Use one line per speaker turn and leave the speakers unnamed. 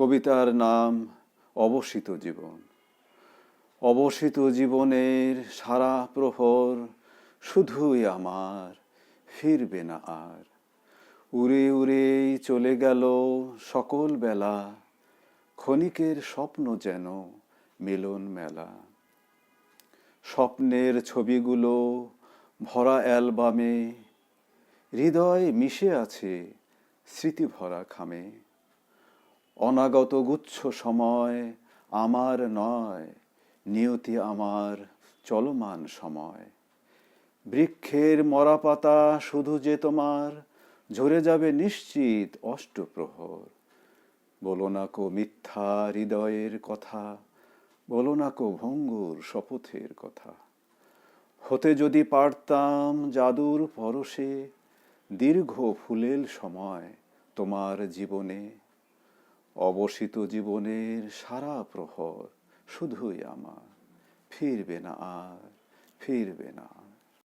কবিতার নাম অবসিত জীবন। অবসিত জীবনের সারা প্রহর শুধুই আমার, ফিরবে না আর। উড়ে উড়েই চলে গেল সকল বেলা, ক্ষণিকের স্বপ্ন যেন মিলন মেলা। স্বপ্নের ছবিগুলো ভরা অ্যালবামে, হৃদয় মিশে আছে স্মৃতি ভরা খামে। অনাগত গুচ্ছ সময় আমার নয়, নিয়তি আমার চলমান সময়। বৃক্ষের মরা পাতা শুধু যে তোমার, ঝরে যাবে নিশ্চিত অষ্টপ্রহর। বলো না কো মিথ্যা হৃদয়ের কথা, বলো না কো ভঙ্গুর শপথের কথা। হতে যদি পারতাম জাদুর পরশে, দীর্ঘ ফুলেল সময় তোমার জীবনে অবসিত জীবনের সারা প্রহর শুধুই আমার ফিরবে না আর ফিরবে না।